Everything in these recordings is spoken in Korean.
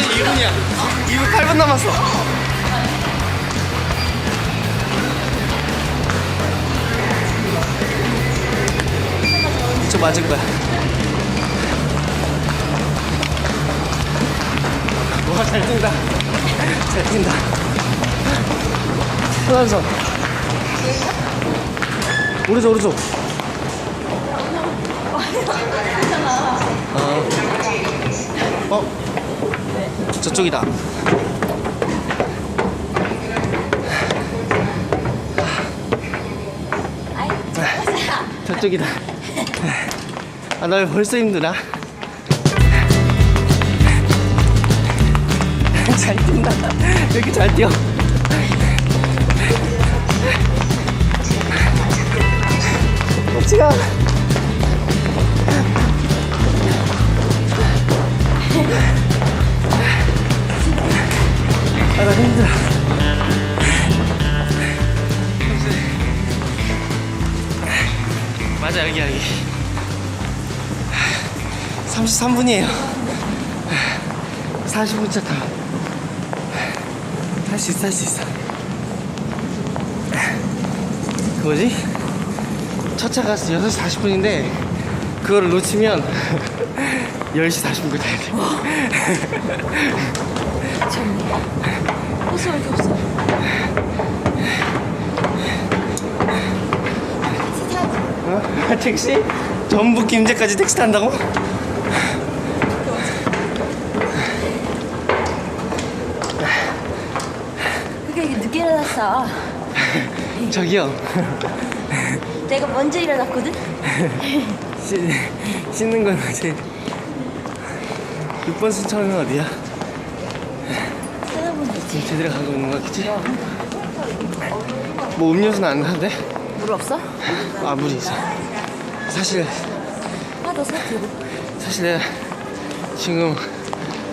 32분이야. 2분 8분 남았어. 저 맞을 거야. 와, 잘 뛴다. 잘 뛴다. 호남선. 오른쪽, 오른쪽. 어. 어? 저쪽이다. 저쪽이다. 아, 나 벌써 힘드나? 잘 뛴다. 왜 이렇게 잘 뛰어? 같이가. 나 힘들어. 맞아, 여기, 여기. 33분이에요. 40분 차 타. 할수 있어, 할 수 있어. 그 뭐지? 첫 차가 6시 40분인데, 그거를 놓치면 10시 40분까지 타야 돼. 호수 왜 이렇게 없어? 어? 택시? 전북 김제까지 택시 탄다고? 그게 이게 늦게 일어났어. 저기요. 내가 먼저 일어났거든? 씻, 씻는 건 어제 6번 순천은 어디야? 지금 제대로 가고 있는 거 같지? 뭐 음료수는 안 돼? 물 없어? 아 물이 있어 사실 하나 사 들고. 사실 내가 지금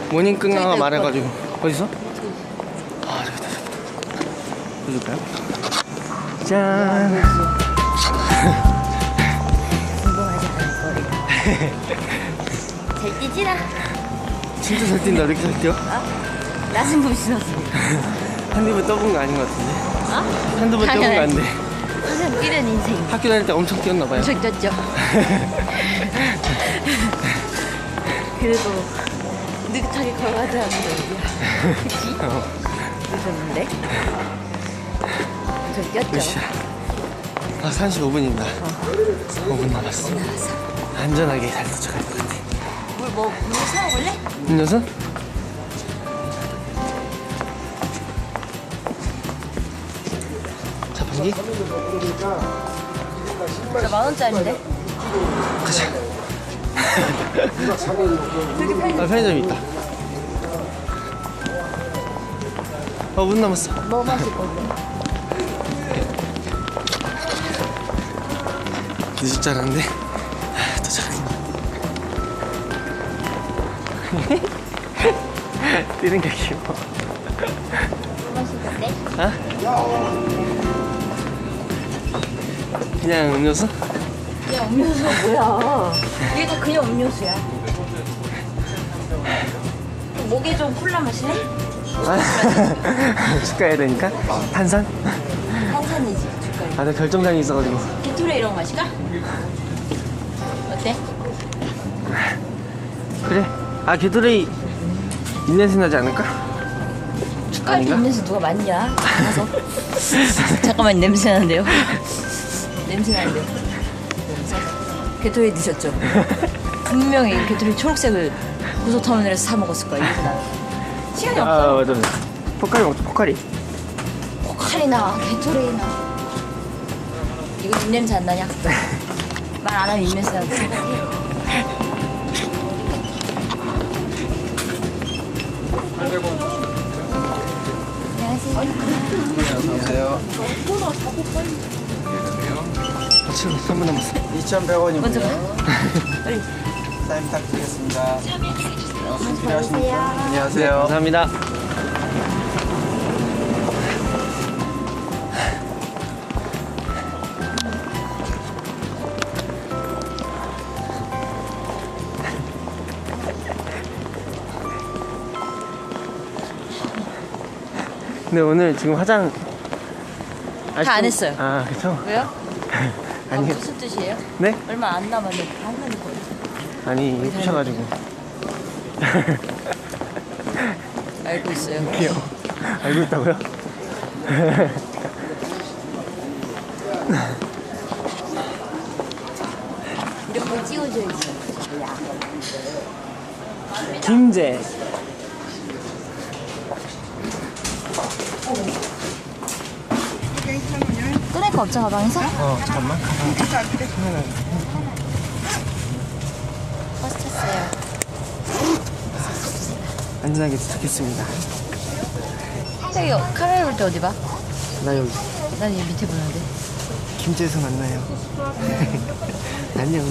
모닝 끝나가 저기다 말해가지고 어디서? 아 저기다 저기다 보여줄까요? 짠 궁금하지 않을 거리가. 잘 뛰지라. 진짜 잘 뛴다 이렇게 잘 뛰어? 어? 나는 못 신었어. 한두 번 떠본 거 아닌 것 같은데 어? 한두 번 떠본 거 당연하지. 안돼 항상 뛰는 인생. 학교 다닐 때 엄청 뛰었나 봐요 엄청 뛰었죠. 그래도 느긋하게 걸어가더라는 거야. 그치? 어. 늦었는데? 엄청 몇 뛰었죠. 아 35분입니다 5분 남았어 안전하게 잘 도착할 것 같아 물 뭐, 물 사먹을래? 음료수? 자판기? 나만 원짜리인데? 가자 아 편의점 있다 어 문 남았어 뭐 마실 건데? 늦을 줄 알았는데 뛰는 게 귀여워? 어? 그냥 음료수? 그냥 음료수가 뭐야? 이게 다 그냥 음료수야. 목에 좀 콜라 마실래? 집 가야 되니까 탄산? 탄산이지, 줄까요? 아, 나 결정장이 있어가지고 게토레 이런 거 마실까? 어때? 그래 아 게토레이 입냄새 나지 않을까? 때 아닌가? 냄새 누가 맡냐? 가서. 잠깐만 냄새 나는데요? 냄새 나는데요? 게토레 드셨죠? 분명히 게토레 초록색을 고속터미널에서 사 먹었을 거야. 이거 나. 시간이 없어. 아 맞아 포카리 먹자 포카리 포카리나 게토레이나. 이거 입냄새 안 나냐? 말 안 하면 입냄새 나는데. 안녕하세요. 아, 지금 3분 남았어 2,100원입니다. 먼저 가. 빨리. 사인 부탁드리겠습니다. 안녕하세요. 안녕하세요. 감사합니다 근데 오늘 지금 화장 다안 했어요. 아 그쵸? 왜요? 아, 아니 무슨 뜻이에요? 네? 얼마 안 남았는데 다 한다는 거예요. 아니 예쁘셔가지고 알고 있어요. 귀여워 알고 있다고요? 거 찍어줘야지. 김제 꺼낼 거 없죠, 가방에서? 어 잠깐만 버스 탔어요. 안전하게 도착했습니다 저기 카메라 볼 때 어디 봐? 나 여기 난이 밑에 보는데. 김제에서 만나요 안녕